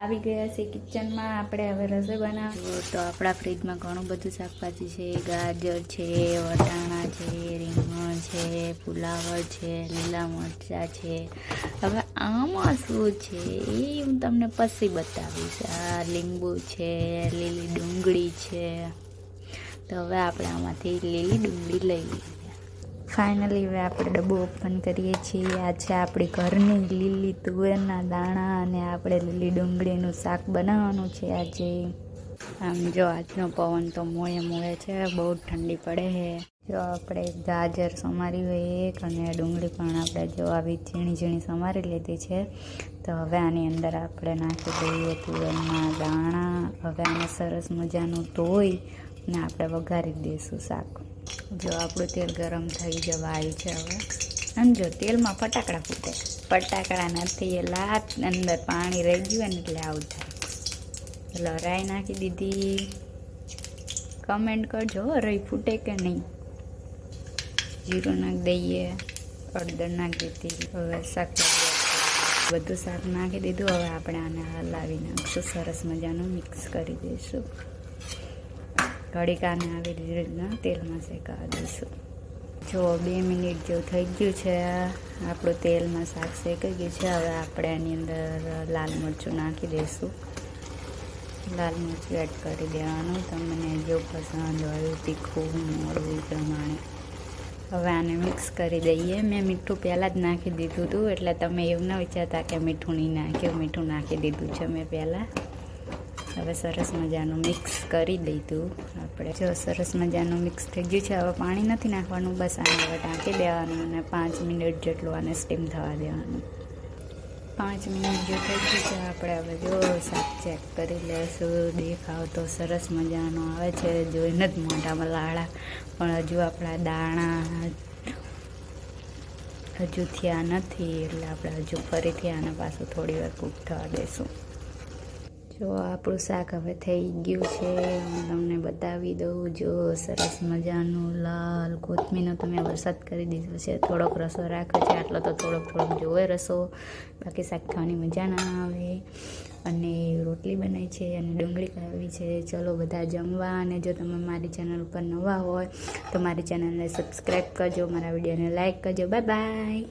આવી ગયા છે કિચનમાં, આપણે હવે રસોઈ બનાવવું તો આપણા ફ્રીજમાં ઘણું બધું શાકભાજી છે, ગાજર છે, વટાણા છે, રીંગણ છે ફુલાવર છે, લીલા મરચાં છે. હવે આમાં શું છે એ હું તમને પછી બતાવીશ. આ લીંબુ છે, લીલી ડુંગળી છે. તો હવે આપણે આમાંથી લીલી ડુંગળી લઈ લઈએ. ફાઇનલી હવે આપણે ડબ્બો ઓપન કરીએ છીએ. આ છે આપણી ઘરની લીલી તુવેરના દાણા અને આપણે લીલી ડુંગળીનું શાક બનાવવાનું છે આજે. આમ જો આજનો પવન તો મોએ મોએ છે, બહુ ઠંડી પડે છે. જો આપણે ગાજર સમારી હોય એક અને ડુંગળી પણ આપણે જો આવી ઝીણી ઝીણી સમારી લીધી છે. તો હવે આની અંદર આપણે નાખી દઈએ તુવેરના દાણા. હવે આને સરસ મજાનું ધોઈ ને આપણે વઘારી દઈશું શાક. જો આપણું તેલ ગરમ થઈ જવા આવ્યું છે હવે. આમ જો તેલમાં ફટાકડા ફૂટે. ફટાકડા નથી એ લાત અંદર પાણી રહી ગયું ને એટલે આવું થાય. એટલે રાઈ નાખી દીધી. કમેન્ટ કરજો રહી ફૂટે કે નહીં. જીરું નાખી દઈએ, હળદર નાખી દીધી. હવે શાક બધું શાક નાખી દીધું. હવે આપણે આને હલાવી નાખશું. સરસ મજાનું મિક્સ કરી દઈશું. ઘડીકાને આવી રીતના તેલમાં શેકાવા દઈશું. જો બે મિનિટ જેવું થઈ ગયું છે, આપણું તેલમાં શાક શેકાઈ ગયું છે, હવે આપણે એની અંદર લાલ મરચું નાખી દઈશું. લાલ મરચું એડ કરી દેવાનું, તમને જો પસંદ હોય તીખું મોડું પ્રમાણે. હવે આને મિક્સ કરી દઈએ. મેં મીઠું પહેલાં જ નાખી દીધું હતું, એટલે તમે એવું ન વિચારતા કે મીઠું નહીં નાખ્યું, મીઠું નાખી દીધું છે મેં પહેલાં. હવે સરસ મજાનું મિક્સ કરી દીધું આપણે જો સરસ મજાનું મિક્સ થઈ ગયું છે, હવે પાણી નથી નાખવાનું, બસ આને હવે ટાંકી દેવાનું અને પાંચ મિનિટ જેટલું આને સ્ટીમ થવા દેવાનું. પાંચ મિનિટ જો થઈ ગયું છે, આપણે હવે જો શાક ચેક કરી લઈશું દેખાવ તો સરસ મજાનો આવે છે જોઈને જ મોટામાં લાળા, પણ હજુ આપણા દાણા હજુ થયા નથી, એટલે આપણે હજુ ફરીથી આને પાછું થોડી વાર કૂક થવા દઈશું જો આપણું શાક હવે થઈ ગયું છે, હું તમને બતાવી દઉં. જો સરસ મજાનું લાલ કોથમીરનો તો મેં વરસાદ કરી દીધો છે, થોડોક રસો રાખ્યો છે, આટલો તો થોડોક થોડોક જોવે રસો. બાકી શાક ખાવાની મજા ના આવે. અને રોટલી બનાવી છે અને ડુંગળી ખાવી છે. ચલો બધા જમવા. અને જો તમે મારી ચેનલ ઉપર નવા હોય, તો મારી ચેનલને સબસ્ક્રાઈબ કરજો, મારા વિડીયોને લાઈક કરજો. Bye bye.